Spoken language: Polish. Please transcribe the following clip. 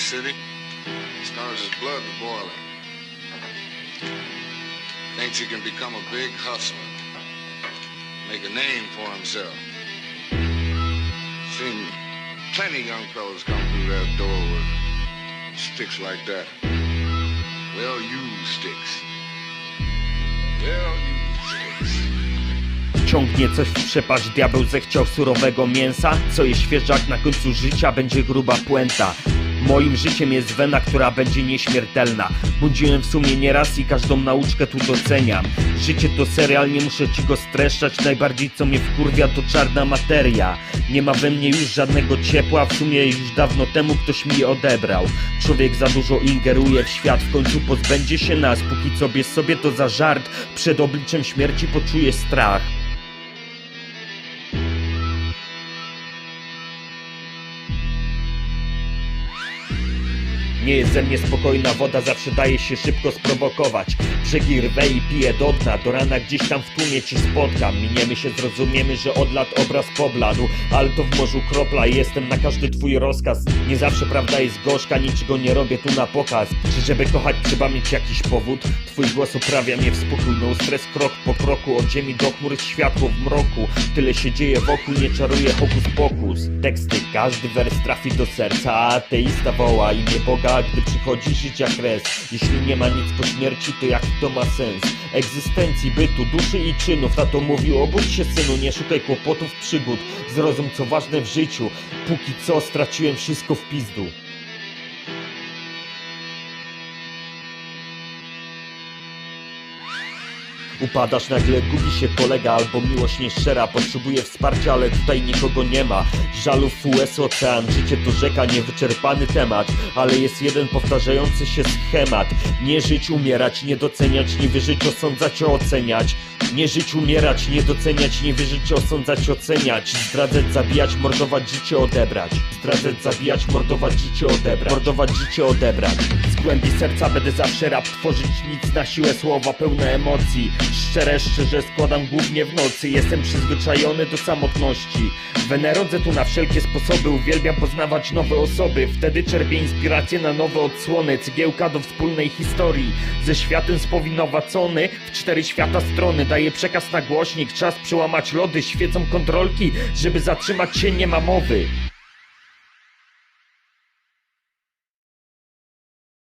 city. His blood to boiling. Thinks he can become a big hustler. Make a name for himself. Seen plenty young fellas come through that door with sticks like that. Well used sticks. Well used sticks. Ciągnie coś w przepaść, diabeł zechciał surowego mięsa Co jest świeżak, na końcu życia będzie gruba puenta Moim życiem jest wena, która będzie nieśmiertelna. Budziłem w sumie nieraz i każdą nauczkę tu doceniam. Życie to serial, nie muszę ci go streszczać. Najbardziej co mnie wkurwia to czarna materia. Nie ma we mnie już żadnego ciepła. W sumie już dawno temu ktoś mi odebrał. Człowiek za dużo ingeruje w świat. W końcu pozbędzie się nas. Póki co bierz sobie to za żart. Przed obliczem śmierci poczuje strach Thank you. Nie jest ze mnie spokojna woda, zawsze daje się szybko sprowokować. Brzegi rwę i piję do dna, do rana gdzieś tam w tłumie ci spotkam. Miniemy się, zrozumiemy, że od lat obraz pobladł. Ale to w morzu kropla jestem na każdy twój rozkaz. Nie zawsze prawda jest gorzka, niczego nie robię tu na pokaz. Czy żeby kochać trzeba mieć jakiś powód? Twój głos uprawia mnie w spokój, no stres krok po kroku. Od ziemi do chmur światło w mroku. Tyle się dzieje wokół, nie czaruje hokus pokus. Teksty, każdy wers trafi do serca ateista woła imię Boga, gdy przychodzi życia kres Jeśli nie ma nic po śmierci, to jaki to ma sens? Egzystencji, bytu, duszy i czynów. Tato mówił, obudź się synu, nie szukaj kłopotów, przygód. Zrozum co ważne w życiu. Póki co straciłem wszystko w pizdu Upadasz nagle, gubi się kolega albo miłość nieszczera Potrzebuje wsparcia, ale tutaj nikogo nie ma. Żalów US ocean, życie to rzeka, niewyczerpany temat. Ale jest jeden powtarzający się schemat. Nie żyć, umierać, nie doceniać, nie wyżyć, osądzać, oceniać. Nie żyć, umierać, nie doceniać, nie wierzyć, osądzać, oceniać. Zdradzać, zabijać, mordować, życie odebrać. Zdradzać, zabijać, mordować, życie odebrać. Mordować, życie odebrać Z głębi serca będę zawsze rap tworzyć Nic na siłę słowa pełne emocji. Szczerze, szczerze składam głównie w nocy. Jestem przyzwyczajony do samotności. Wenerodzę tu na wszelkie sposoby Uwielbiam poznawać nowe osoby. Wtedy czerpię inspirację na nowe odsłony. Cygiełka do wspólnej historii. Ze światem spowinowacony W cztery świata strony. Daję przekaz na głośnik. Czas przełamać lody. Świecą kontrolki. Żeby zatrzymać się nie ma mowy